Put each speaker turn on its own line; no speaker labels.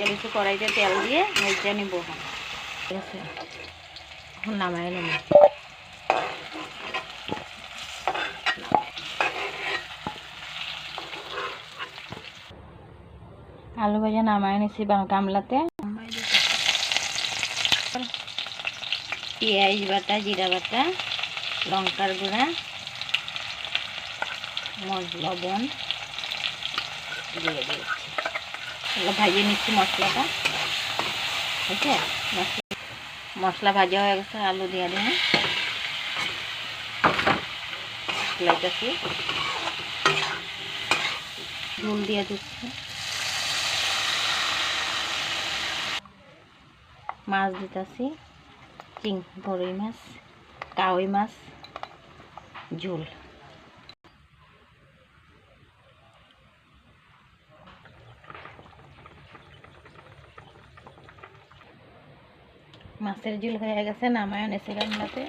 তেল একটু কড়াইতে তেল দিয়ে ভেজে নিব। ঠিক আছে? এখন নামাই নেব। আলু ভাজা নামাই নিছি গামলাতে। পেঁয়াজ বাটা, জিরা বাটা, লঙ্কার গুঁড়া লবণ দিয়ে দিয়েছি ভাজিয়ে নিচ্ছি মশলাটা। মশলা মশলা ভাজা হয়ে গেছে, আলু দিয়ে দিন লাইটাছি ঝুল দিয়ে দিচ্ছি। মাছ দিতেছি। চিং বড়ই মাছ কাউই মাছ ঝোল মাছের ঝুল হয়ে গেছে নামায় এসে রান্নাতে।